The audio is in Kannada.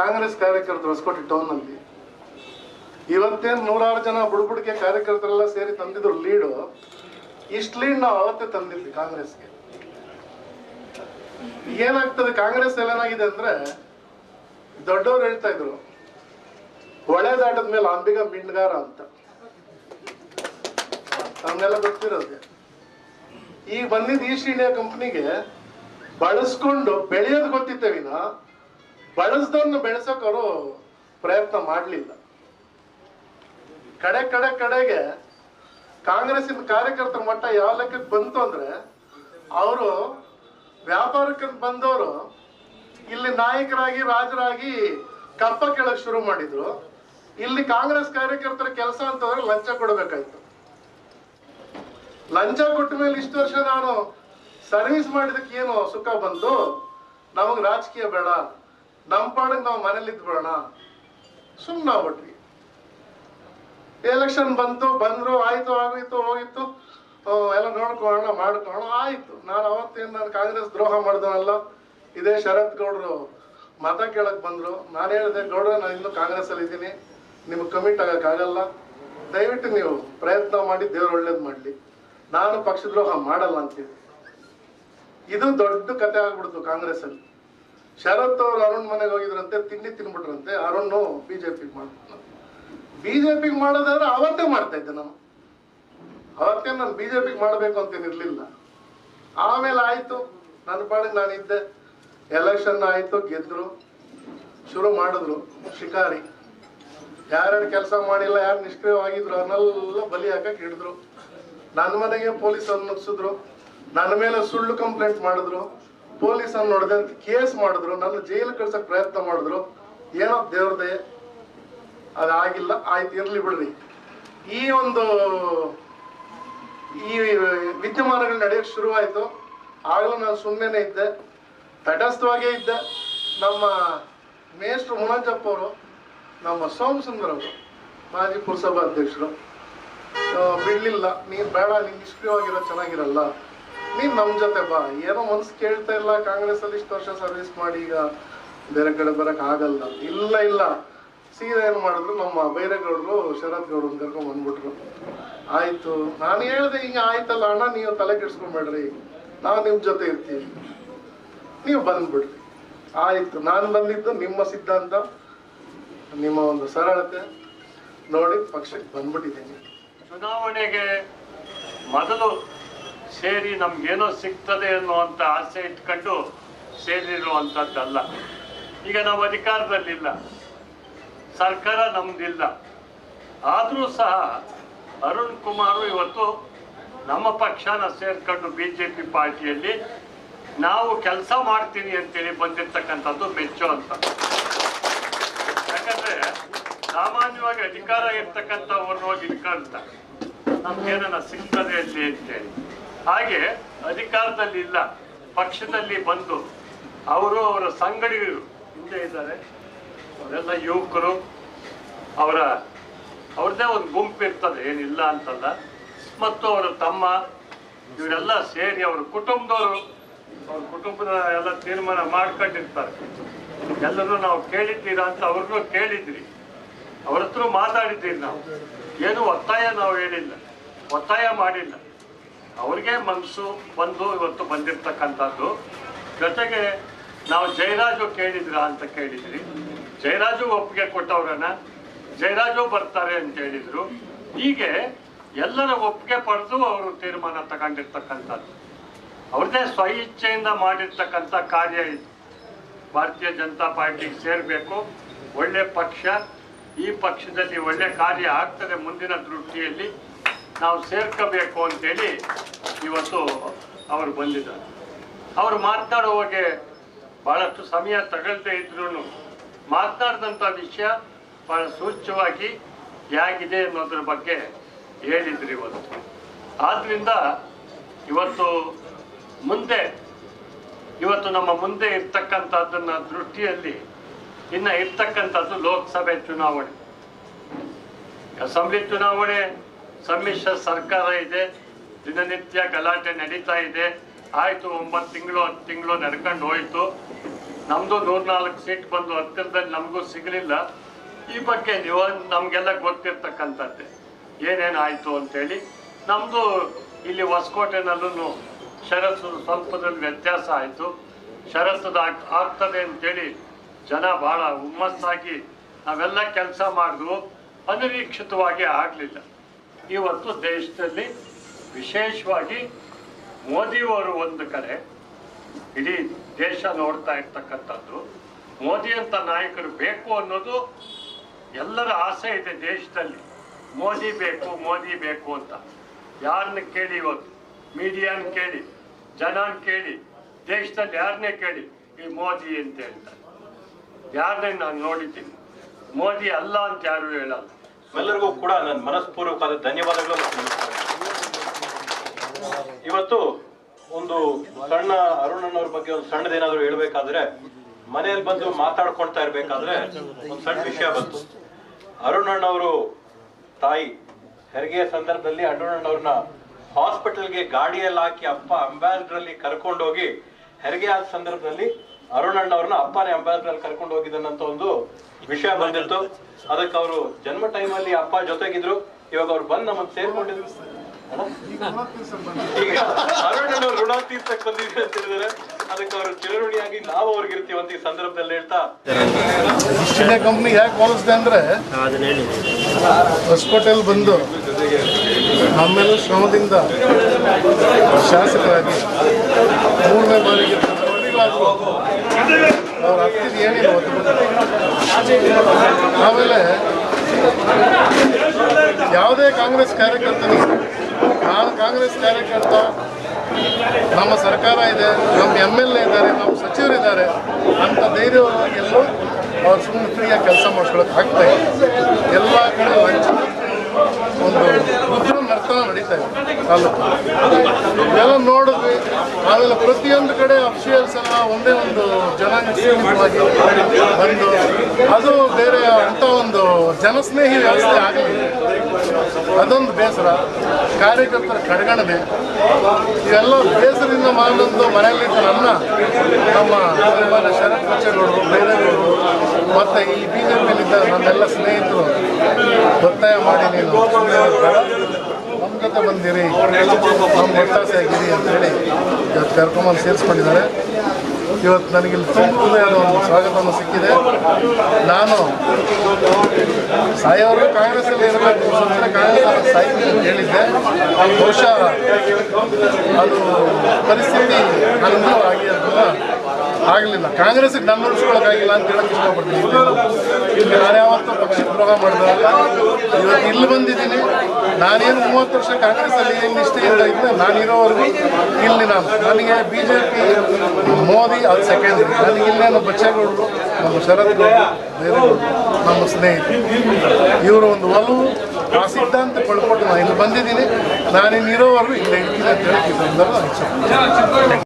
ಕಾಂಗ್ರೆಸ್ ಕಾರ್ಯಕರ್ತರು ಹೊಸಕೋಟೆ ಟೌನ್ ಅಲ್ಲಿ ಇವತ್ತೇನ್ ನೂರಾರು ಜನ ಬುಡ್ಬುಡಿಕೆ ಕಾರ್ಯಕರ್ತರೆಲ್ಲ ಸೇರಿ ತಂದಿದ್ರು ಲೀಡು. ಇಷ್ಟು ಲೀಡ್ ನಾವು ಅವತ್ತೇ ತಂದಿದ್ವಿ ಕಾಂಗ್ರೆಸ್ಗೆ. ಏನಾಗ್ತದೆ, ಕಾಂಗ್ರೆಸ್ ಏನಾಗಿದೆ ಅಂದ್ರೆ ದೊಡ್ಡವ್ರು ಹೇಳ್ತಾ ಇದ್ರು ಒಳೆ ದಾಟದ ಮೇಲೆ ಅಂಬಿಗ ಮಿಂಡ್ಗಾರ ಅಂತ. ಅವನ್ನೆಲ್ಲ ಗೊತ್ತಿರೋದೆ. ಈಗ ಬಂದಿದ್ದ ಈಸ್ಟ್ ಇಂಡಿಯಾ ಕಂಪ್ನಿಗೆ ಬಳಸ್ಕೊಂಡು ಬೆಳೆಯೋದು ಗೊತ್ತಿತ್ತೆ ವಿನ? ಬಳಸ್ದವ್ರನ್ನ ಬೆಳೆಸೋಕೆ ಅವರು ಪ್ರಯತ್ನ ಮಾಡಲಿಲ್ಲ. ಕಡೆ ಕಡೆ ಕಡೆಗೆ ಕಾಂಗ್ರೆಸ್ಸಿನ ಕಾರ್ಯಕರ್ತರ ಮಟ್ಟ ಯಾವ ಲೆಕ್ಕಕ್ಕೆ ಬಂತು ಅಂದ್ರೆ ಅವರು ವ್ಯಾಪಾರಕ್ಕೆ ಬಂದವರು ಇಲ್ಲಿ ನಾಯಕರಾಗಿ, ರಾಜರಾಗಿ ಕಪ್ಪ ಕೇಳಕ್ ಶುರು ಮಾಡಿದ್ರು. ಇಲ್ಲಿ ಕಾಂಗ್ರೆಸ್ ಕಾರ್ಯಕರ್ತರ ಕೆಲಸ ಅಂತಂದ್ರೆ ಲಂಚ ಕೊಡಬೇಕಾಯ್ತು. ಲಂಚ ಕೊಟ್ಟ ಮೇಲೆ ಇಷ್ಟು ವರ್ಷ ನಾನು ಸರ್ವಿಸ್ ಮಾಡಿದಕ್ಕೆ ಏನು ಸುಖ ಬಂತು? ನಮಗೆ ರಾಜಕೀಯ ಬೇಡ. ನಮ್ಮ ಪಾಡಿಗೆ ನಾವು ಮನೇಲಿ ಇದ್ಬಿಡೋಣ ಸುಮ್ಮನೆ ಆಗ್ಬಿಟ್ವಿ. ಎಲೆಕ್ಷನ್ ಬಂತು, ಬಂದ್ರು, ಆಯ್ತು, ಆಗೋಯ್ತು, ಹೋಗಿತ್ತು. ಎಲ್ಲ ನೋಡ್ಕೊಳ್ಳೋಣ ಮಾಡ್ಕೊಳ್ಳೋಣ ಆಯ್ತು. ನಾನು ಅವತ್ತೇನು ನಾನು ಕಾಂಗ್ರೆಸ್ ದ್ರೋಹ ಮಾಡ್ದವನಲ್ಲ ಇದೇ ಶರತ್ ಗೌಡ್ರು ಮತ ಕೇಳಕ್ ಬಂದ್ರು. ನಾನು ಹೇಳಿದೆ, ಗೌಡ್ರ, ನಾನು ಇನ್ನೂ ಕಾಂಗ್ರೆಸ್ ಅಲ್ಲಿ ಇದ್ದೀನಿ. ನಿಮ್ಗೆ ಕಮಿಟ್ ಆಗಕ್ಕಾಗಲ್ಲ ದಯವಿಟ್ಟು ನೀವು ಪ್ರಯತ್ನ ಮಾಡಿ, ದೇವ್ರು ಒಳ್ಳೇದು ಮಾಡ್ಲಿ. ನಾನು ಪಕ್ಷದ್ರೋಹ ಮಾಡಲ್ಲ ಅಂತೀನಿ ಇದು ದೊಡ್ಡ ಕತೆ ಆಗ್ಬಿಡ್ತು ಕಾಂಗ್ರೆಸ್ ಅಲ್ಲಿ. ಶರತ್ ಅವ್ರು ಅರುಣ್ ಮನೆಗೆ ಹೋಗಿದ್ರಂತೆ, ತಿಂಡಿ ತಿನ್ಬಿಟ್ರಂತೆ ಅರುಣ್ ಬಿಜೆಪಿಗೆ ಮಾಡ್ಬಿಟ್ಟು ಬಿಜೆಪಿಗೆ ಮಾಡೋದಾದ್ರೆ ಅವತ್ತೇ ಮಾಡ್ತಾ ಇದ್ದೆ ನಾನು. ಅವತ್ತೇ ನಾನು ಬಿಜೆಪಿಗೆ ಮಾಡಬೇಕು ಅಂತ ಇರ್ಲಿಲ್ಲ. ಆಮೇಲೆ ಆಯ್ತು ನನ್ನ ಪಾಡಿಗೆ ಇದ್ದೆ. ಎಲೆಕ್ಷನ್ ಆಯ್ತು, ಗೆದ್ರು. ಶುರು ಮಾಡಿದ್ರು, ಶಿಕಾರಿ. ಯಾರ್ಯಾರು ಕೆಲಸ ಮಾಡಿಲ್ಲ, ಯಾರು ನಿಷ್ಕ್ರಿಯವಾಗಿದ್ರು ಅವನ್ನೆಲ್ಲ ಬಲಿ ಹಾಕಕ್ ಹಿಡಿದ್ರು. ನನ್ನ ಮನೆಗೆ ಪೊಲೀಸ್ ನುಗ್ಸಿದ್ರು. ನನ್ನ ಮೇಲೆ ಸುಳ್ಳು ಕಂಪ್ಲೇಂಟ್ ಮಾಡಿದ್ರು. ಪೊಲೀಸ್ ಅನ್ನು ನೋಡಿದಂತ ಕೇಸ್ ಮಾಡಿದ್ರು, ನನ್ನ ಜೈಲು ಕಳ್ಸಕ್ ಪ್ರಯತ್ನ ಮಾಡಿದ್ರು. ಏನೋ ದೇವ್ರದೆ ಅದಾಗಿಲ್ಲ, ಆಯ್ತು, ಇರ್ಲಿ ಬಿಡ್ರಿ. ಈ ಒಂದು, ಈ ವಿದ್ಯಮಾನಗಳು ನಡೆಯಕ್ಕೆ ಶುರುವಾಯ್ತು. ಆಗಲೂ ನಾನು ಸುಮ್ಮನೆ ಇದ್ದೆ. ತಟಸ್ಥವಾಗೇ ಇದ್ದೆ. ನಮ್ಮ ಮೇಷ್ಟ್ರು ಮುನಂಜಪ್ಪ ಅವರು, ನಮ್ಮ ಸೋಮಸುಂದರ್ ಅವರು, ಮಾಜಿ ಪುರಸಭಾ ಅಧ್ಯಕ್ಷರು. ಬಿಡಲಿಲ್ಲ. ನೀನ್ ಬೇಡ ನಿನ್ ನಿಷ್ಕ್ರಿಯವಾಗಿರೋ ಚೆನ್ನಾಗಿರಲ್ಲ. ನೀನ್ ನಮ್ ಜೊತೆ ಬಾ. ಏನೋ ಮನ್ಸು ಕೇಳ್ತಾ ಇಲ್ಲ. ಕಾಂಗ್ರೆಸ್ ಅಲ್ಲಿ ಇಷ್ಟು ವರ್ಷ ಸರ್ವಿಸ್ ಮಾಡಿ ಈಗ ಬೇರೆ ಕಡೆ ಬರಕ್ ಆಗಲ್ಲ. ಇಲ್ಲ ಇಲ್ಲ. ಸೀದಾ ಏನ್ ಮಾಡಿದ್ರು ನಮ್ಮ ಬೈರೇಗೌಡರು ಶರತ್ ಗೌಡನ್ ಕರ್ಕೊಂಡ್ ಬಂದ್ಬಿಟ್ರು. ಆಯ್ತು. ನಾನು ಹೇಳ್ದೆ, ಹಿಂಗ ಆಯ್ತಲ್ಲ ಅಣ್ಣ, ನೀವು ತಲೆ ಕೆಡ್ಸ್ಕೊಂಬೇಡ್ರಿ. ನಾವು ನಿಮ್ ಜೊತೆ ಇರ್ತೀವಿ ನೀವು ಬಂದ್ಬಿಡ್ರಿ. ಆಯ್ತು. ನಾನು ಬಂದಿದ್ದು ನಿಮ್ಮ ಸಿದ್ಧಾಂತ, ನಿಮ್ಮ ಒಂದು ಸರಳತೆ. ನೋಡಿ, ಪಕ್ಷಕ್ಕೆ ಬಂದ್ಬಿಟ್ಟಿದ್ದೀನಿ. ಚುನಾವಣೆಗೆ ಮೊದಲು ಸೇರಿ ನಮ್ಗೇನೋ ಸಿಗ್ತದೆ ಅನ್ನುವಂಥ ಆಸೆ ಇಟ್ಕೊಂಡು ಸೇರಿರುವಂಥದ್ದಲ್ಲ. ಈಗ ನಾವು ಅಧಿಕಾರದಲ್ಲಿಲ್ಲ. ಸರ್ಕಾರ ನಮ್ದಿಲ್ಲ. ಆದರೂ ಸಹ ಅರುಣ್ ಕುಮಾರ್ ಇವತ್ತು ನಮ್ಮ ಪಕ್ಷನ ಸೇರ್ಕೊಂಡು ಬಿ ಜೆ ಪಿ ಪಾರ್ಟಿಯಲ್ಲಿ ನಾವು ಕೆಲಸ ಮಾಡ್ತೀನಿ ಅಂತೇಳಿ ಬಂದಿರ್ತಕ್ಕಂಥದ್ದು ಮೆಚ್ಚು ಅಂತ. ಯಾಕಂದ್ರೆ ಸಾಮಾನ್ಯವಾಗಿ ಅಧಿಕಾರ ಇರ್ತಕ್ಕಂಥವ್ರು ಹೋಗಿ ಇಟ್ಕೊಳ್ತಾರೆ ನಮ್ಗೇನ ಸಿಗ್ತದೆ ಅಲ್ಲಿ ಅಂತೇಳಿ. ಹಾಗೆ ಅಧಿಕಾರದಲ್ಲಿ ಇಲ್ಲ, ಪಕ್ಷದಲ್ಲಿ ಬಂದು ಅವರು ಅವರ ಸಂಗಡಿಗರು ಹಿಂದೆ ಇದ್ದಾರೆ. ಅವರೆಲ್ಲ ಯುವಕರು. ಅವರ, ಅವ್ರದ್ದೇ ಒಂದು ಗುಂಪು ಇರ್ತದೆ, ಏನಿಲ್ಲ ಅಂತಲ್ಲ. ಮತ್ತು ಅವರ ತಮ್ಮ, ಇವರೆಲ್ಲ ಸೇರಿ ಅವ್ರ ಕುಟುಂಬದವರು, ಅವ್ರ ಕುಟುಂಬದ ಎಲ್ಲ ತೀರ್ಮಾನ ಮಾಡ್ಕೊಂಡಿರ್ತಾರೆ. ಎಲ್ಲರೂ ನಾವು ಕೇಳಿದ್ದೀರಾ ಅಂತ ಅವ್ರನ್ನೂ ಕೇಳಿದ್ರಿ ಅವ್ರ ಹತ್ರ ಮಾತಾಡಿದ್ದೀರಿ ನಾವು. ಏನು ಒತ್ತಾಯ ನಾವು ಹೇಳಿಲ್ಲ. ಒತ್ತಾಯ ಮಾಡಿಲ್ಲ. ಅವ್ರಿಗೆ ಮನಸ್ಸು ಬಂದು ಇವತ್ತು ಬಂದಿರ್ತಕ್ಕಂಥದ್ದು. ಜೊತೆಗೆ ನಾವು ಜಯರಾಜು ಕೇಳಿದ್ರ ಅಂತ ಕೇಳಿದ್ರಿ ಜಯರಾಜು ಒಪ್ಪಿಗೆ ಕೊಟ್ಟವ್ರನ್ನ. ಜಯರಾಜು ಬರ್ತಾರೆ ಅಂತ ಹೇಳಿದ್ರು. ಹೀಗೆ ಎಲ್ಲರ ಒಪ್ಪಿಗೆ ಪಡೆದು ಅವರು ತೀರ್ಮಾನ ತಗೊಂಡಿರ್ತಕ್ಕಂಥದ್ದು. ಅವ್ರದ್ದೇ ಸ್ವ ಇಚ್ಛೆಯಿಂದ ಮಾಡಿರ್ತಕ್ಕಂಥ ಕಾರ್ಯ ಇದು. ಭಾರತೀಯ ಜನತಾ ಪಾರ್ಟಿಗೆ ಸೇರಬೇಕು. ಒಳ್ಳೆ ಪಕ್ಷ. ಈ ಪಕ್ಷದಲ್ಲಿ ಒಳ್ಳೆ ಕಾರ್ಯ ಆಗ್ತದೆ ಮುಂದಿನ ದೃಷ್ಟಿಯಲ್ಲಿ. ನಾವು ಸೇರ್ಕೋಬೇಕು ಅಂತೇಳಿ ಇವತ್ತು ಅವರು ಬಂದಿದ್ದಾರೆ. ಅವರು ಮಾತನಾಡುವಾಗೆ ಬಹಳಷ್ಟು ಸಮಯ ತಗೊಳ್ತೇ ಇದ್ರು ಮಾತನಾಡಿದಂಥ ವಿಷಯ ಬಹಳ ಸೂಚ್ಯವಾಗಿ ಹೇಗಿದೆ ಅನ್ನೋದ್ರ ಬಗ್ಗೆ ಹೇಳಿದ್ರಿ ಇವತ್ತು. ಆದ್ದರಿಂದ ಇವತ್ತು ಮುಂದೆ, ಇವತ್ತು ನಮ್ಮ ಮುಂದೆ ಇರ್ತಕ್ಕಂಥದ್ದನ್ನ ದೃಷ್ಟಿಯಲ್ಲಿ ಇನ್ನ ಇರ್ತಕ್ಕಂಥದ್ದು ಲೋಕಸಭೆ ಚುನಾವಣೆ. ಅಸೆಂಬ್ಲಿ ಚುನಾವಣೆ ಸಮ್ಮಿಶ್ರ ಸರ್ಕಾರ ಇದೆ, ದಿನನಿತ್ಯ ಗಲಾಟೆ ನಡೀತಾ ಇದೆ. ಆಯಿತು, ಒಂಬತ್ತು ತಿಂಗಳು, ಹತ್ತು ತಿಂಗಳು ನಡ್ಕೊಂಡು ಹೋಯಿತು. ನಮ್ದು ನೂರ್ನಾಲ್ಕು ಸೀಟ್ ಬಂದು ಹತ್ತಿರದಲ್ಲಿ ನಮಗೂ ಸಿಗಲಿಲ್ಲ. ಈ ಬಗ್ಗೆ ನೀವು, ನಮಗೆಲ್ಲ ಗೊತ್ತಿರ್ತಕ್ಕಂಥದ್ದೇ. ಏನೇನಾಯಿತು ಅಂತೇಳಿ. ನಮ್ಮದು ಇಲ್ಲಿ ಹೊಸಕೋಟೆನಲ್ಲೂ ಷರತ್ತು ಸ್ವಲ್ಪದಲ್ಲಿ ವ್ಯತ್ಯಾಸ ಆಯಿತು. ಷರತ್ತದ ಆಗ್- ಆಗ್ತದೆ ಅಂತೇಳಿ ಜನ ಭಾಳ ಹುಮ್ಮಸ್ಸಾಗಿ ನಾವೆಲ್ಲ ಕೆಲಸ ಮಾಡಿದ್ರು ಅನಿರೀಕ್ಷಿತವಾಗಿ ಆಗಲಿಲ್ಲ. ಇವತ್ತು ದೇಶದಲ್ಲಿ ವಿಶೇಷವಾಗಿ ಮೋದಿಯವರು ಒಂದು ಕಡೆ ಇಡೀ ದೇಶ ನೋಡ್ತಾ ಇರ್ತಕ್ಕಂಥದ್ದು. ಮೋದಿ ಅಂತ ನಾಯಕರು ಬೇಕು ಅನ್ನೋದು ಎಲ್ಲರ ಆಸೆ ಇದೆ ದೇಶದಲ್ಲಿ. ಮೋದಿ ಬೇಕು ಮೋದಿ ಬೇಕು ಅಂತ. ಯಾರನ್ನ ಕೇಳಿ ಇವತ್ತು? ಮೀಡಿಯಾನ ಕೇಳಿ, ಜನಾನ್ ಕೇಳಿ, ದೇಶದಲ್ಲಿ ಯಾರನ್ನೇ ಕೇಳಿ, ಈ ಮೋದಿ ಅಂತ ಹೇಳ್ತಾರೆ. ಯಾರನ್ನೇ ನಾನು ನೋಡಿದ್ದೀನಿ. ಮೋದಿ ಅಲ್ಲ ಅಂತ ಯಾರು ಹೇಳಲ್ಲ. ಎಲ್ಲರಿಗೂ ಕೂಡ ನನ್ನ ಮನಸ್ಪೂರ್ವಕವಾದ ಧನ್ಯವಾದಗಳು ಮತ್ತು. ಇವತ್ತು ಒಂದು ಸಣ್ಣ ಅರುಣಣ್ಣವ್ರ ಬಗ್ಗೆ ಒಂದು ಸಣ್ಣದೇನಾದ್ರೂ ಹೇಳ್ಬೇಕಾದ್ರೆ, ಮನೆಯಲ್ಲಿ ಬಂದು ಮಾತಾಡ್ಕೊಳ್ತಾ ಇರ್ಬೇಕಾದ್ರೆ ಒಂದು ಸಣ್ಣ ವಿಷಯ ಬಂತು ಅರುಣಣ್ಣವರು ತಾಯಿ ಹೆರಿಗೆಯ ಸಂದರ್ಭದಲ್ಲಿ ಅರುಣಣ್ಣವ್ರನ್ನ ಹಾಸ್ಪಿಟಲ್ಗೆ ಗಾಡಿಯಲ್ಲಿ ಹಾಕಿ ಅಪ್ಪ ಅಂಬಾಸಿಡರ್ ಅಲ್ಲಿ ಕರ್ಕೊಂಡೋಗಿ, ಹೆರಿಗೆ ಆದ ಸಂದರ್ಭದಲ್ಲಿ ಅರುಣಣ್ಣವ್ರನ್ನ ಅಪ್ಪನೇ ಅಂಬಾಸಿಡರ್ ಅಲ್ಲಿ ಕರ್ಕೊಂಡು ಹೋಗಿದ್ದಾನಂತ ಒಂದು ವಿಷಯ ಬಂದಿತ್ತು. ಅದಕ್ಕೆ ಅವರು ಜನ್ಮ ಟೈಮ್ ಅಲ್ಲಿ ಅಪ್ಪ ಜೊತೆಗಿದ್ರು. ಇವಾಗ ಅವ್ರು ಬಂದ್ ನಮ್ಮನ್ನ ಸೇರ್ಕೊಂಡಿದ್ರು. ಈಗ ಈಗ ಅಣ್ಣ ಋಣ ತೀರ್ಸಕ್ ಬಂದಿದ್ರು ಅಂತ ಹೇಳಿದ್ರೆ ಅದಕ್ಕೆ ಅವರು ಚಿರಋಣಿಯಾಗಿ ನಾವು ಅವ್ರಿಗೆ ಇರ್ತೀವಿ ಅಂತ ಈ ಸಂದರ್ಭದಲ್ಲಿ ಹೇಳ್ತಾ. ಇಷ್ಟೇ ಕಂಪ್ನಿ ಯಾಕೆ ಹೋಲಿಸ್ದೆ ಅಂದ್ರೆ ಹೊಸಕೋಟೆಯಲ್ಲಿ ಬಂದು ನಮ್ಮೆಲ್ಲ ಶ್ರಮದಿಂದ ಶಾಸಕರಾಗಿ ಮೂರನೇ ಬಾರಿಗೆ ಆಮೇಲೆ ಯಾವುದೇ ಕಾಂಗ್ರೆಸ್ ಕಾರ್ಯಕರ್ತರು ನಾನು ಕಾಂಗ್ರೆಸ್ ಕಾರ್ಯಕರ್ತ, ನಮ್ಮ ಸರ್ಕಾರ ಇದೆ, ನಮ್ಮ ಎಂ ಎಲ್ ಎ ಇದ್ದಾರೆ, ನಮ್ಮ ಸಚಿವರಿದ್ದಾರೆ ಅಂತ ಧೈರ್ಯವಾಗಿಲ್ಲೂ ಅವ್ರು ಸುಮ್ಮನೆ ಫ್ರೀಯಾಗಿ ಕೆಲಸ ಮಾಡ್ಕೊಳಕ್ಕೆ ಆಗ್ತಾ ಇದೆ ಎಲ್ಲ ಕಡೆ ಒಂದು ನರ್ತನ ನಡೀತಾ ಇದೆ. ತಾಲೂಕು ಇದೆಲ್ಲ ನೋಡಿದ್ವಿ. ಆಮೇಲೆ ಪ್ರತಿಯೊಂದು ಕಡೆ ಅಫಿಷಿಯಲ್ಸ್ ಎಲ್ಲ ಒಂದೇ ಒಂದು ಜನಾಂಗ ಸೀಮಿತವಾಗಿ ಬಂದು, ಅದು ಬೇರೆ ಅಂತ ಒಂದು ಜನಸ್ನೇಹಿ ವ್ಯವಸ್ಥೆ ಆಗಲಿ ಅದೊಂದು ಬೇಸರ. ಕಾರ್ಯಕರ್ತರ ಕಡೆಗಣನೆ ಇವೆಲ್ಲ ಬೇಸರದಿಂದ ಮಾಡಿದಂದು ಮನೆಯಲ್ಲಿದ್ದ ನನ್ನ, ನಮ್ಮ ಅಭಿಮಾನ ಶರತ್ ಬಚ್ಚೇಗೌಡರು, ಬೇರೆಗೌಡರು, ಮತ್ತು ಈ ಬಿ ಜೆ ಪಿಯಲ್ಲಿದ್ದ ನನ್ನೆಲ್ಲ ಸ್ನೇಹಿತರು ಒತ್ತಾಯ ಮಾಡಿ ನೀನು. ಜೊತೆ ಬಂದಿರಿ. ಒತ್ತಾಸೆ ಆಗಿರಿ ಅಂತೇಳಿ ಇವತ್ತು ಕರ್ಕೊಂಬಂದು ಸೇರಿಸ್ಕೊಂಡಿದ್ದಾರೆ. ಇವತ್ತು ನನಗೆ ಇಲ್ಲಿ ತುಂಬ ಒಂದು ಸ್ವಾಗತವನ್ನು ಸಿಕ್ಕಿದೆ. ನಾನು ಸಾಯೋರು ಕಾಂಗ್ರೆಸ್ಸಲ್ಲಿ ಇರಬೇಕು ಅಂತ ಕಾಂಗ್ರೆಸ್ ಅಂತ ಹೇಳಿದ್ದೆ. ಬಹುಶಃ ಅದು ಪರಿಸ್ಥಿತಿ ಅನುಭವ ಆಗಿ ಅದನ್ನ ಆಗಲಿಲ್ಲ ಕಾಂಗ್ರೆಸ್ಗೆ ನನ್ನ ಉಳಿಸ್ಕೊಳಕ್ಕಾಗಿಲ್ಲ ಅಂತ ಹೇಳಕ್ ಇಷ್ಟಪಡ್ತೀನಿ. ಇಲ್ಲಿ ನಾನು ಯಾವತ್ತೂ ಪಕ್ಷಕ್ಕೆ ದ್ರೋಹ ಇವತ್ತು ಇಲ್ಲಿ ಬಂದಿದ್ದೀನಿ. ನಾನೇನು ಮೂವತ್ತು ವರ್ಷ ಕಾಂಗ್ರೆಸ್ಸಲ್ಲಿ ಏನು ನಿಷ್ಠೆಯಿಂದ ಇದ್ದೆ. ನಾನಿರೋವರೆಗೂ ಇಲ್ಲಿ ನಾನು. ನನಗೆ ಬಿ ಜೆ ಪಿ ಮೋದಿ, ಅದು ಸೆಕೆಂಡ್ ನನಗೆ ಇಲ್ಲೇನು ಬಚ್ಚೇಗೌಡರು, ನಮ್ಮ ಶರತ್ ಗೌಡರು ನಮ್ಮ ಸ್ನೇಹಿತರು. ಇವರು ಒಂದು ಒಲವು, ಆ ಸಿದ್ಧಾಂತ ಪಡ್ಕೊಂಡು ನಾನು ಇಲ್ಲಿ ಬಂದಿದ್ದೀನಿ. ನಾನೇನು ಇರೋವರೆಗೂ ಇಲ್ಲೇ ಇರ್ತೀನಿ ಅಂತ ಹೇಳಿ ಸಂದರ್ಭ